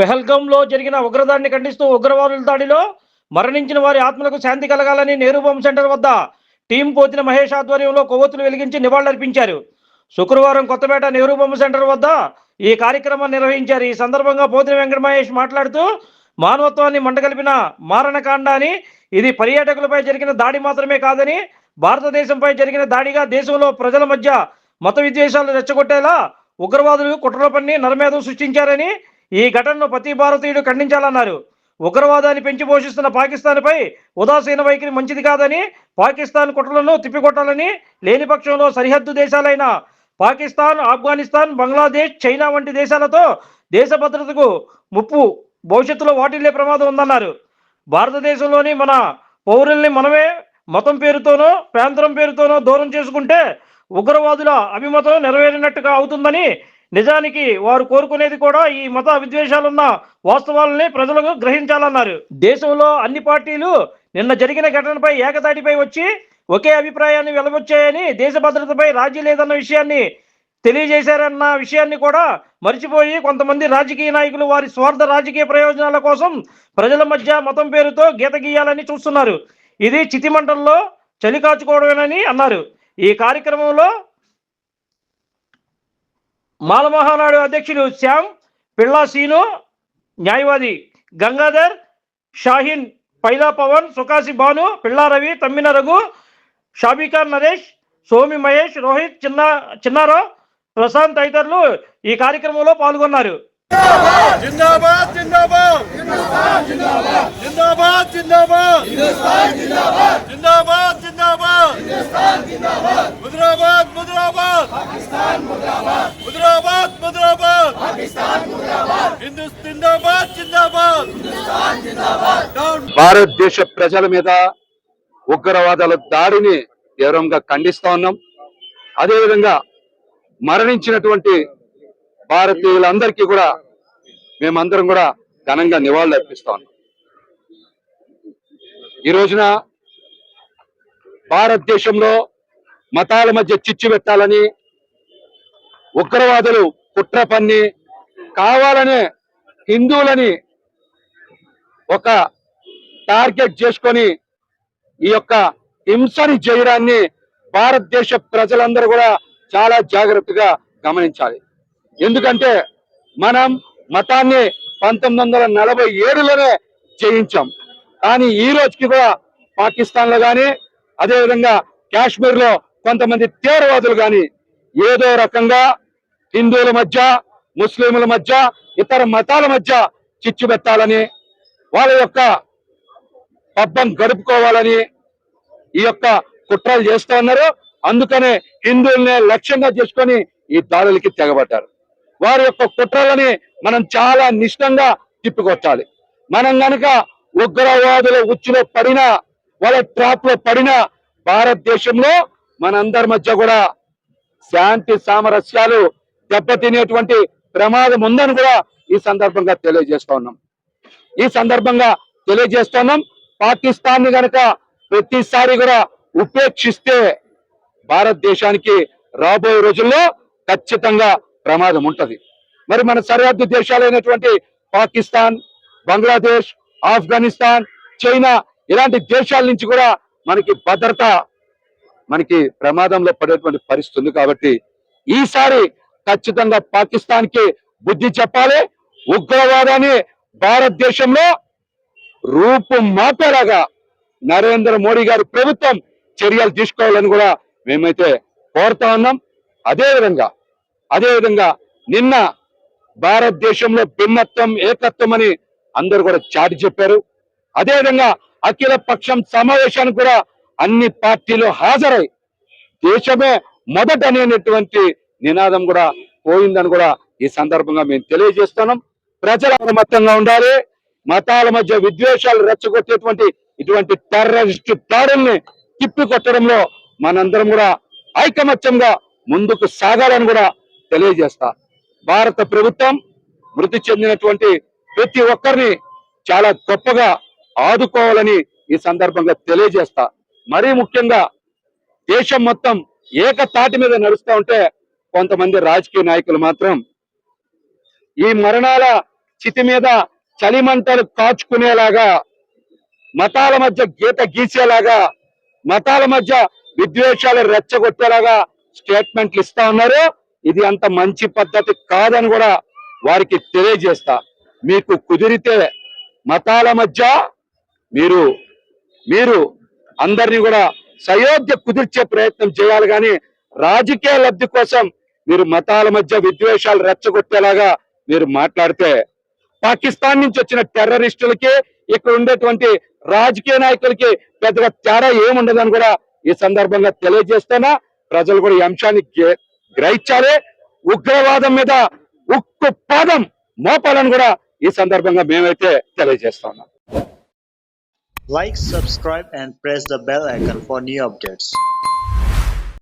పెహల్గంలో జరిగిన ఉగ్రదాడిని ఖండిస్తూ ఉగ్రవాదుల దాడిలో మరణించిన వారి ఆత్మలకు శాంతి కలగాలని నెహ్రూ బొమ్మ సెంటర్ వద్ద టీం పోతిన మహేష్ ఆధ్వర్యంలో కొవ్వొత్తులు వెలిగించి నివాళులర్పించారు. శుక్రవారం కొత్తపేట నెహ్రూ బొమ్మ సెంటర్ వద్ద ఈ కార్యక్రమాన్ని నిర్వహించారు. ఈ సందర్భంగా పోతిన వెంకట మహేష్ మాట్లాడుతూ మానవత్వాన్ని మంటగలిపిన మారణకాండ అని ఇది పర్యాటకులపై జరిగిన దాడి మాత్రమే కాదని భారతదేశంపై జరిగిన దాడిగా దేశంలో ప్రజల మధ్య మత విద్వేషాలు రెచ్చగొట్టేలా ఉగ్రవాదులు కుట్రల పన్ని నరమేధం సృష్టించారని ఈ ఘటనను ప్రతి భారతీయుడు ఖండించాలన్నారు. ఉగ్రవాదాన్ని పెంచి పోషిస్తున్న పాకిస్తాన్పై ఉదాసీన వైఖరి మంచిది కాదని పాకిస్తాన్ కుట్రలను తిప్పికొట్టాలని లేని పక్షంలో సరిహద్దు దేశాలైన పాకిస్తాన్ ఆఫ్ఘనిస్తాన్ బంగ్లాదేశ్ చైనా వంటి దేశాలతో దేశ భద్రతకు ముప్పు భవిష్యత్తులో వాటిల్లే ప్రమాదం ఉందన్నారు. భారతదేశంలోని మన పౌరుల్ని మనమే మతం పేరుతోనో ప్రాంతం పేరుతోనో దూరం చేసుకుంటే ఉగ్రవాదుల అభిమతం నెరవేరినట్టుగా అవుతుందని నిజానికి వారు కోరుకునేది కూడా ఈ మత విద్వేషాలున్న వాస్తవాలని ప్రజలకు గ్రహించాలన్నారు. దేశంలో అన్ని పార్టీలు నిన్న జరిగిన ఘటనపై ఏకతాటిపై వచ్చి ఒకే అభిప్రాయాన్ని వెలవచ్చాయని దేశ భద్రతపై రాజీ లేదన్న విషయాన్ని తెలియజేశారన్న విషయాన్ని కూడా మర్చిపోయి కొంతమంది రాజకీయ నాయకులు వారి స్వార్థ రాజకీయ ప్రయోజనాల కోసం ప్రజల మధ్య మతం పేరుతో గీత గీయాలని చూస్తున్నారు. ఇది చితిమంటల్లో చలి కాచుకోవడమేనని అన్నారు. ఈ కార్యక్రమంలో మాలమహానాడు అధ్యక్షుడు శ్యామ్ పిల్లాసీను న్యాయవాది గంగాధర్ షాహీన్ పైలా పవన్ సుకాసి భాను పిల్లారవి తమ్మిన రఘు షాబికా నరేష్ సోమి మహేష్ రోహిత్ చిన్న చిన్నారావు ప్రశాంత్ తదితరులు ఈ కార్యక్రమంలో పాల్గొన్నారు. జిందాబాద్ జిందాబాద్ జిందాబాద్ జిందాబాద్ జిందాబాద్ భారతదేశ ప్రజల మీద ఉగ్రవాదాల దాడిని తీవ్రంగా ఖండిస్తా ఉన్నాం. అదేవిధంగా మరణించినటువంటి భారతీయులందరికీ కూడా మేమందరం కూడా ఘనంగా నివాళులు అర్పిస్తా ఉన్నాం. ఈ రోజున భారతదేశంలో మతాల మధ్య చిచ్చు పెట్టాలని ఉగ్రవాదులు కుట్ర పన్ని కావాలనే హిందువులని ఒక టార్గెట్ చేసుకొని ఈ యొక్క హింసని చేయడాన్ని భారతదేశ ప్రజలందరూ కూడా చాలా జాగ్రత్తగా గమనించాలి. ఎందుకంటే మనం మతాన్ని పంతొమ్మిది వందల నలభై ఏడులోనే జయించాం. కానీ ఈ రోజుకి కూడా పాకిస్తాన్లో కానీ అదేవిధంగా కాశ్మీర్లో కొంతమంది తీవ్రవాదులు కానీ ఏదో రకంగా హిందువుల మధ్య ముస్లింల మధ్య ఇతర మతాల మధ్య చిచ్చు పెట్టాలని వాళ్ళ యొక్క పబ్బం గడుపుకోవాలని ఈ యొక్క కుట్రలు చేస్తూ ఉన్నారు. అందుకనే హిందువుల్ని లక్ష్యంగా చేసుకొని ఈ దాడులకి తెగబడ్డారు. వారి యొక్క కుట్రలని మనం చాలా నిష్టంగా తిప్పికొట్టాలి. మనం గనక ఉగ్రవాదుల ఉచ్చులో పడినా వాళ్ళ ట్రాప్లో పడినా భారతదేశంలో మనందరి మధ్య కూడా శాంతి సామరస్యాలు దెబ్బతినేటువంటి ప్రమాదం ఉందని కూడా ఈ సందర్భంగా తెలియజేస్తా ఉన్నాం. ఈ సందర్భంగా తెలియజేస్తున్నాం పాకిస్తాన్ని గనక ప్రతిసారి కూడా ఉపేక్షిస్తే భారతదేశానికి రాబోయే రోజుల్లో ఖచ్చితంగా ప్రమాదం ఉంటది. మరి మన సరిహద్దు దేశాలైనటువంటి పాకిస్తాన్ బంగ్లాదేశ్ ఆఫ్ఘనిస్తాన్ చైనా ఇలాంటి దేశాల నుంచి కూడా మనకి భద్రత మనకి ప్రమాదంలో పడేటువంటి పరిస్థితి ఉంది కాబట్టి ఈసారి ఖచ్చితంగా పాకిస్తాన్కి బుద్ధి చెప్పాలి. ఉగ్రవాదాన్ని భారతదేశంలో రూపు మాపేలాగా నరేంద్ర మోడీ గారి ప్రభుత్వం చర్యలు తీసుకోవాలని కూడా మేమైతే కోరుతా ఉన్నాం. అదే విధంగా నిన్న భారతదేశంలో భిన్నత్వం ఏకత్వం అని అందరు కూడా చాటి చెప్పారు. అదే విధంగా అఖిల పక్షం సమావేశానికి కూడా అన్ని పార్టీలు హాజరై దేశమే మొదట అనేటువంటి నినాదం కూడా పోయిందని కూడా ఈ సందర్భంగా మేము తెలియజేస్తున్నాం. ప్రజల అప్రమత్తంగా ఉండాలి. మతాల మధ్య విద్వేషాలు రెచ్చగొట్టేటువంటి ఇటువంటి టెర్రరిస్ట్ దాడుల్ని తిప్పికొట్టడంలో మనందరం కూడా ఐకమత్యంగా ముందుకు సాగాలని కూడా తెలియజేస్తా. భారత ప్రభుత్వం మృతి చెందినటువంటి ప్రతి ఒక్కరిని చాలా గొప్పగా ఆదుకోవాలని ఈ సందర్భంగా తెలియజేస్తా. మరీ ముఖ్యంగా దేశం మొత్తం ఏకతాటి మీద నడుస్తూ ఉంటే కొంతమంది రాజకీయ నాయకులు మాత్రం ఈ మరణాల చితి మీద చలిమంటలు కాచుకునేలాగా మతాల మధ్య గీత గీసేలాగా మతాల మధ్య విద్వేషాలు రెచ్చగొట్టేలాగా స్టేట్మెంట్లు ఇస్తా ఉన్నారు. ఇది అంత మంచి పద్ధతి కాదని కూడా వారికి తెలియజేస్తా. మీకు కుదిరితే మతాల మధ్య మీరు మీరు అందరినీ కూడా సయోధ్య కుదిర్చే ప్రయత్నం చేయాలి కానీ రాజకీయ లబ్ధి కోసం మీరు మతాల మధ్య విద్వేషాలు రెచ్చగొట్టేలాగా మీరు మాట్లాడితే పాకిస్తాన్ నుంచి వచ్చిన టెర్రరిస్టులకి ఇక్కడ ఉండేటువంటి రాజకీయ నాయకులకి పెద్దగా తేడా ఏముండదని కూడా ఈ సందర్భంగా తెలియజేస్తున్నా. ప్రజలు కూడా ఈ అంశాన్ని గ్రహించాలి. ఉగ్రవాదం మీద ఉక్కు పాదం మోపాలని కూడా ఈ సందర్భంగా మేమైతే తెలియజేస్తాం like subscribe and press the bell icon for new updates.